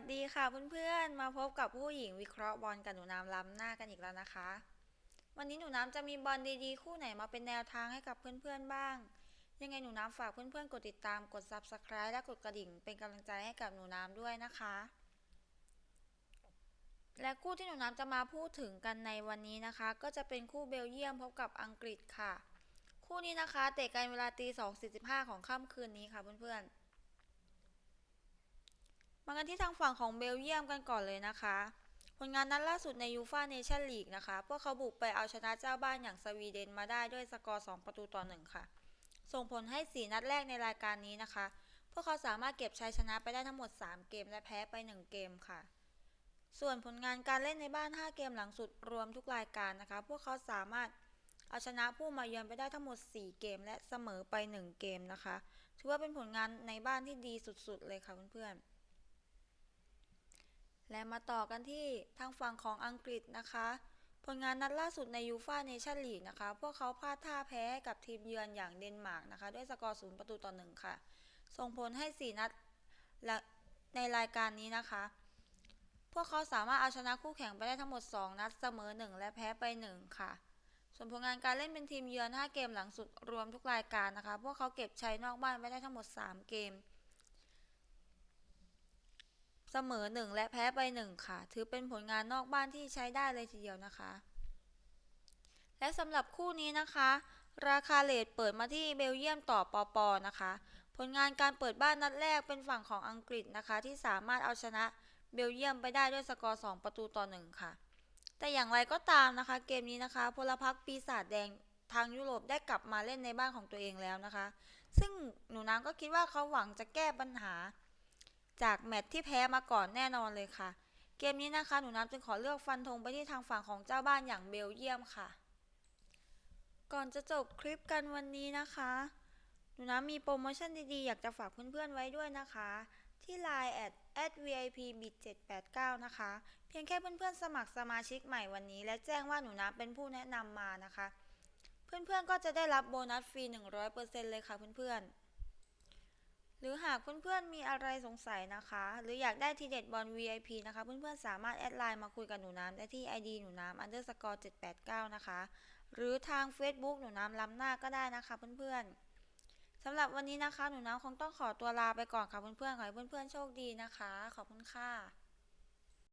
วัสดีค่ะเพื่อนๆ มาพบกับผู้หญิงวิเคราะห์บอลกับหนูน้ำล้ำหน้ากันอีกแล้วนะคะ วันนี้หนูน้ำจะมีบอลดีๆ คู่ไหนมาเป็นแนวทางให้กับเพื่อนๆบ้าง ยังไงหนูน้ำฝากเพื่อนๆ กดติดตามกด subscribe และกดกระดิ่งเป็นกำลังใจให้กับหนูน้ำด้วยนะคะ และคู่ที่หนูน้ำจะมาพูดถึงกันในวันนี้นะคะ ก็จะเป็นคู่เบลเยียมพบกับอังกฤษค่ะ คู่นี้นะคะเตะกันเวลาตี2.45ของค่ำคืนนี้ค่ะเพื่อนๆ มากันที่ทางฝั่งของเบลเยียมกันก่อนเลยนะคะ ผลงานนัดล่าสุดในยูฟ a าเนชั่นลีกนะคะ พวกเขาบุกไปเอาชนะเจ้าบ้านอย่างสวีเดนมาได้ด้วยสกอร์ 2 ประตูต่อ 1 ค่ะ ส่งผลให้ 4 นัดแรกในรายการนี้นะคะ พวกเขาสามารถเก็บชัยชนะไปได้ทั้งหมด 3 เกมและแพ้ไป 1 เกมค่ะ ส่วนผลงานการเล่นในบ้าน 5 เกมหลังสุดรวมทุกรายการนะคะ พวกเขาสามารถเอาชนะผู้มาเยือนไปได้ทั้งหมด 4 เกม และเสมอไป 1 เกมนะคะ ถือว่าเป็นผลงานในบ้านที่ดีสุดๆเลยค่ะเพื่อนๆ และมาต่อกันที่ทางฝั่งของอังกฤษนะคะ ผลงานนัดล่าสุดในยูฟาเนชั่นลีกนะคะ พวกเขาพลาดท่าแพ้กับทีมเยือนอย่างเดนมาร์กนะคะ ด้วยสกอร์0ประตูต่อ1ค่ะ ส่งผลให้ 4 นัดในรายการนี้นะคะ พวกเขาสามารถเอาชนะคู่แข่งไปได้ทั้งหมด 2 นัดเสมอ 1 และแพ้ไป 1 ค่ะ ส่วนผลงานการเล่นเป็นทีมเยือน 5 เกมหลังสุดรวมทุกรายการนะคะ พวกเขาเก็บชัยนอกบ้านไปได้ทั้งหมด 3 เกม เสมอ 1 และแพ้ไป 1 ค่ะ ถือเป็นผลงานนอกบ้านที่ใช้ได้เลยทีเดียวนะคะ และสำหรับคู่นี้นะคะ ราคาเลทเปิดมาที่เบลเยียมต่อปอปอนะคะ ผลงานการเปิดบ้านนัดแรกเป็นฝั่งของอังกฤษนะคะ ที่สามารถเอาชนะเบลเยียมไปได้ด้วยสกอร์ 2 ประตูต่อ 1 ค่ะ แต่อย่างไรก็ตามนะคะ เกมนี้นะคะพลพรรคปีศาจแดงทางยุโรปได้กลับมาเล่นในบ้านของตัวเองแล้วนะคะ ซึ่งหนูน้ำก็คิดว่าเขาหวังจะแก้ปัญหา จากแมตช์ที่แพ้มาก่อนแน่นอนเลยค่ะ เกมนี้นะคะหนูน้ำจึงขอเลือกฟันธงไปที่ทางฝั่งของเจ้าบ้านอย่างเบลเยียมค่ะ ก่อนจะจบคลิปกันวันนี้นะคะ หนูน้ำมีโปรโมชั่นดีๆ อยากจะฝากเพื่อนๆไว้ด้วยนะคะ ที่ Line แอด at vip bit 789 นะคะ เพียงแค่เพื่อนๆสมัครสมาชิกใหม่วันนี้ และแจ้งว่าหนูน้ำเป็นผู้แนะนำมานะคะ เพื่อนๆก็จะได้รับโบนัสฟรี 100%เลยค่ะเพื่อนๆ หรือหากเพื่อนๆมีอะไรสงสัยนะคะ หรืออยากได้ทีเด็ดบอล VIP นะคะ เพื่อนๆสามารถแอดไลน์มาคุยกับหนูน้ำได้ที่ ID หนูน้ำ underscore 789 นะคะ หรือทาง Facebook หนูน้ำล้ำหน้าก็ได้นะคะเพื่อนๆสำหรับวันนี้นะคะ หนูน้ำคงต้องขอตัวลาไปก่อนค่ะเพื่อนๆขอให้เพื่อนๆโชคดีนะคะ ขอบคุณค่ะ